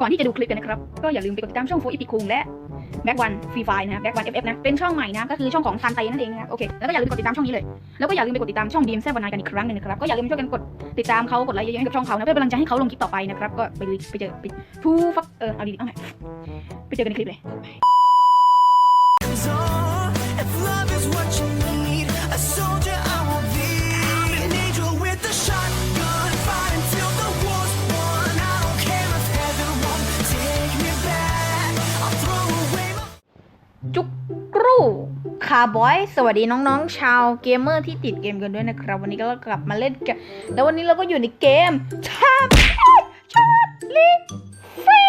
ก่อนที่จะดูคลิปกันนะครับ ก็อย่าลืมไปกดติดตามช่องโฟอีพิคุงและแบ็กวันฟรีไฟนะแบ็กวันเอฟเอฟนะ เป็นช่องใหม่นะ ก็คือช่องของซันไตนั่นเองนะครับโอเค แล้วก็อย่าลืมกดติดตามช่องนี้เลย แล้วก็อย่าลืมไปกดติดตามช่องดีมแซวันนายกันอีกครั้งหนึ่งนะครับ ก็อย่าลืมช่วยกันกดติดตามเขากดไลค์เยอะๆให้กับช่องเขานะเพื่อเป็นกำลังใจให้เขาลงคลิปต่อไปนะครับ ก็ไปดูไปเจอไปทูฟักเออเอาดีๆเอาใหม่ไปเจอกันในคลิปเลยาร์บอย สวัสดีน้องๆ ชาวเกมเมอร์ที่ติดเกมกันด้วยนะครับ วันนี้ก็กลับมาเล่นกัน แล้ววันนี้เราก็อยู่ในเกมชาบชาลีฟี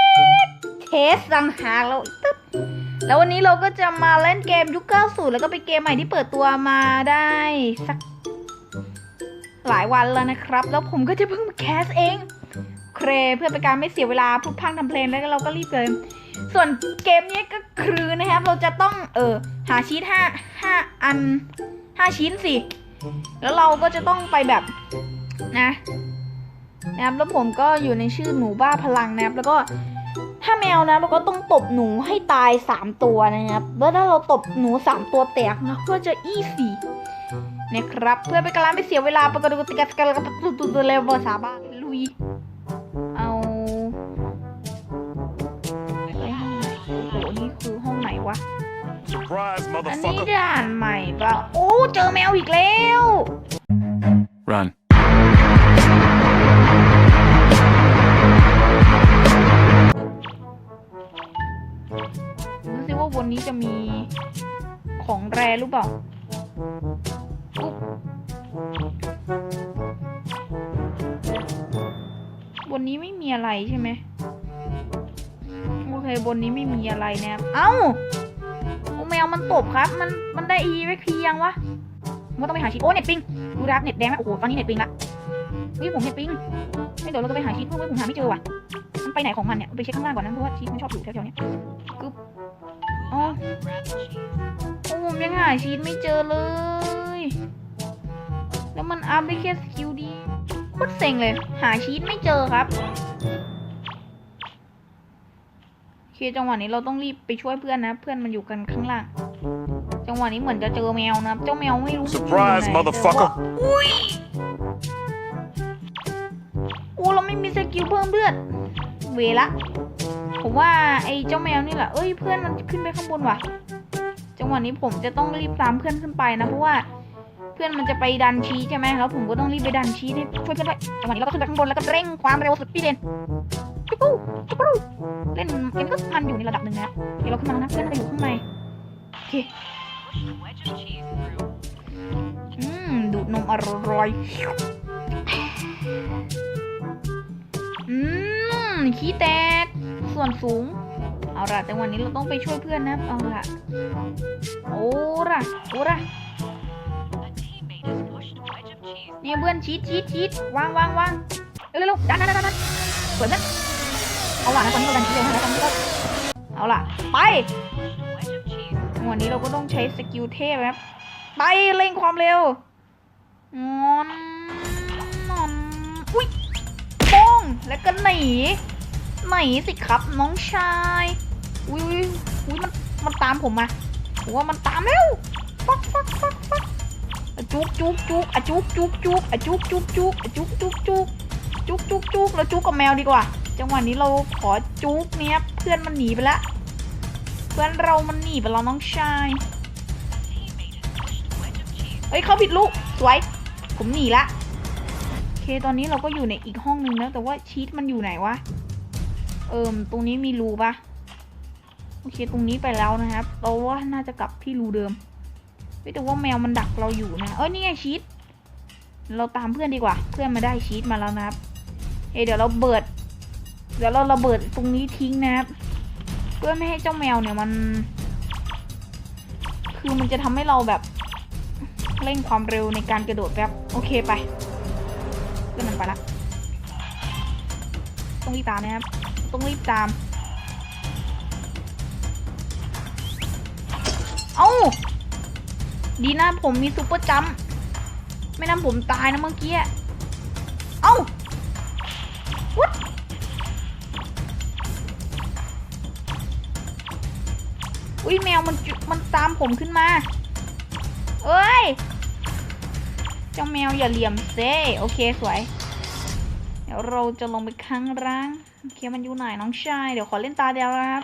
ดเทสสังหารเราอีกตึ๊บแล้ววันนี้เราก็จะมาเล่นเกมยุค90แล้วก็เป็นเกมใหม่ที่เปิดตัวมาได้สักหลายวันแล้วนะครับ แล้วผมก็จะเพิ่งแคสเองเครเพื่อเป็นการไม่เสียเวลาพูดพังทำเพลงแล้วเราก็รีบเลย ส่วนเกมนี้ก็คือนะครับเราจะต้องเออ หาชีตห้าห้าอันห้าชิ้นสิ แล้วเราก็จะต้องไปแบบนะนะครับแล้วผมก็อยู่ในชื่อหนูบ้าพลังนะครับ แล้วก็ถ้าแมวนะเราก็ต้องตบหนูให้ตายสามตัวนะครับแล้วถ้าเราตบหนูสามตัวแตกนะก็จะอีสี่นะครับเพื่อเป็นการไม่เสียเวลาประกอบติกาสกาลกับตุตุตุเลเวลสาบ้าลุยเอาเอ้ยโอ้โหนี่คือห้องไหนวะ Surprise, อันนี้ motherfucker. ด่านใหม่ปะโอ้ เจอแมวอีกแล้ว Run. ดูสิว่าวันนี้จะมีของแรหรือเปล่าอุ๊บบนนี้ไม่มีอะไรใช่ไหมโอเคบนนี้ไม่มีอะไรนะครับเอ้าโอ้แมวมันตบครับ มันมันได้อีไว้พียังวะผมว่าต้องไปหาชีทโอ้เน็ตปิงดูดักเน็ตแดงแล้วโอ้โหตอนนี้เน็ตปิงละวิผมเน็ตปิงไม่เดี๋ยวเราจะไปหาชีทเพื่อผมหาไม่เจอว่ะมันไปไหนของมันเนี่ยไปเช็คข้างล่างก่อนนะเพราะว่าชีทมันชอบอยู่แถวๆเนี้ยกึ๊บอ๋อโอ้ผมยังหาชีทไม่เจอเลย แล้วมันอัพได้แค่สกิลดีโคตรเซ็งเลย หาชีทไม่เจอครับโอ เคจังหวะนี้เราต้องรีบไปช่วยเพื่อนนะ เพื่อนมันอยู่กันข้างล่าง จังหวะนี้เหมือนจะเจอแมวนะครับเจ้าแมวไม่รู้มันอยู่ไหน Surprise, แต่ว่า motherfucker. อุ้ยโอ้เราไม่มีสกิลเพิ่มเลือด เวละผมว่าไอ้เจ้าแมวนี่แหละ เอ้ยเพื่อนมันขึ้นไปข้างบนว่ะ จังหวะนี้ผมจะต้องรีบตามเพื่อนขึ้นไปนะเพราะว่าเพื่อนมันจะไปดันชี้ใช่ไหมแล้วผมก็ต้องรีบไปดันชี้ให้ช่วยเพื่อนด้วยจังหวะนี้เราก็ขึ้นไปข้างบนแล้วก็เร่งความเร็วสุดพี่เลน จุ๊บปุ๊จุ๊บปุ๊เล่นเกมก็มันอยู่ในระดับหนึ่งนะเดี๋ยวเราขึ้นมาแล้วนะเพื่อนไปอยู่ข้างในโอเคอืมดูดนมอร่อยอืมขี้แตก ส่วนสูง เอาล่ะ แต่วันนี้เราต้องไปช่วยเพื่อนนะ เอาล่ะ โอ้ล่ะ โอ้ล่ะนี่เพื่อนชีดชีดชีดวางวางวางเร็วเร็วดันดันดันดันสวยเพื่อน เอาล่ะนะตอนนี้เราดันชีดเลยนะตอนนี้ก็เอาล่ะ ไปวันนี้เราก็ต้องใช้สกิลเทพนะครับไปเร่งความเร็วงอนนอนอุ้ยโป้งแล้วก็หนีหนสิครับน้องชายอุ้ยอุ้ยอุ้ยมันมันตามผมมาผมว่ามันตามแล้วฟักฟักฟักฟักอะจุกจุกจุกอะจุกจุกจุกอะจุกจุกจุกอะจุกจุกจุกจุกจุกจุกเราจุกกับแมวดีกว่า จังหวะนี้เราขอจุ๊กเนี้ยเพื่อนมันหนีไปละเพื่อนเรามันหนีไปแล้วน้องชายเฮ้ยเขาผิดลูกสวยผมหนีละโอเคตอนนี้เราก็อยู่ในอีกห้องนึงแล้วแต่ว่าชีตมันอยู่ไหนวะเอิมตรงนี้มีรูปะโอเคตรงนี้ไปแล้วนะครับเราว่าน่าจะกลับที่รูเดิมแต่ว่าแมวมันดักเราอยู่นะเอ้ยนี่ไงชีตเราตามเพื่อนดีกว่า เพื่อนมาได้ชีตมาแล้วนะครับเฮ้เดี๋ยวเราเบิด เดี๋ยวเราระเบิดตรงนี้ทิ้งนะครับ เพื่อไม่ให้เจ้าแมวเนี่ยมัน คือมันจะทำให้เราแบบเร่งความเร็วในการกระโดดแบบโอเคไปเพื่อนมันไปละต้องรีบตามนะครับต้องรีบตาม เอ้าดีนะผมมีซุปเปอร์จัมไม่นั้นผมตายนะเมื่อกี้ เอ้าวัด อุ้ยแมวมันจุมันตามผมขึ้นมา เอ้ย เจ้าแมวอย่าเหลี่ยมเซ่โอเคสวย เดี๋ยวเราจะลงไปข้างล่างโอเคมันอยู่ไหนน้องชาย เดี๋ยวขอเล่นตาเดียวนะครับ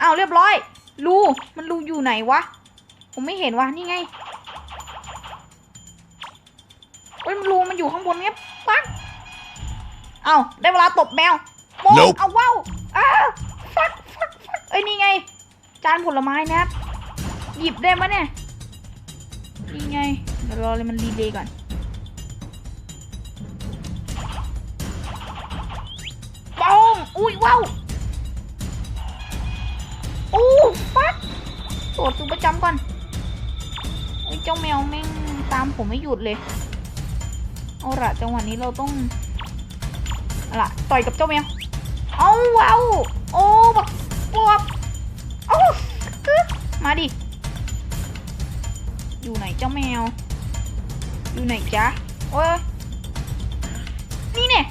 อ้าวเรียบร้อยรูมันรูอยู่ไหนวะ ผมไม่เห็นวะนี่ไงเฮ้ยมันรูมันอยู่ข้างบนเนี้ยปังเอาได้เวลาตบแมวโป๊ะ Nope เอาว้าวอ้าวฟักฟักฟักเอ้ยนี่ไง จานผลไม้นะครับ หยิบได้ปะเนี่ยนี่ไงเดี๋ยวรอเลยมันรีเลย์ก่อน ปอง อุ้ยว้าวอู้ฟักตรวจตัวประจำก่อนไอ้เจ้าแมวแม่งตามผมไม่หยุดเลย เอาละจังหวะนี้เราต้องเอาละต่อยกับเจ้าแมว เอาว้าว โอ้บักปวบ เอากึ๊กมาดิ อยู่ไหนเจ้าแมว อยู่ไหนจ๊ะ โอ้ย นี่เนี่ย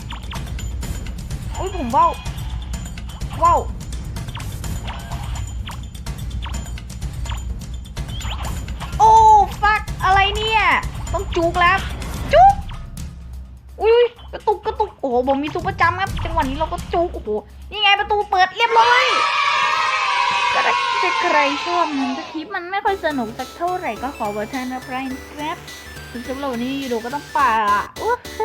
โอ้ยผมว่าวว่าวโอ้ฟักอะไรเนี่ย ต้องจุกแล้ว จุกอุ้ยกระตุกกระตุก โอ้โหผมมีซุปประจำครับ จังหวะนี้เราก็จุกโอ้โห นี่ไงประตูเปิดเรียบร้อย จะใครชอบมันคลิปมันไม่ค่อยสนุกสักเท่าไหร่ก็ขอเวอร์ชันนะพรายครับถึงสำหรับวันนี้ยูโดก็ต้องป่าละโอ้โห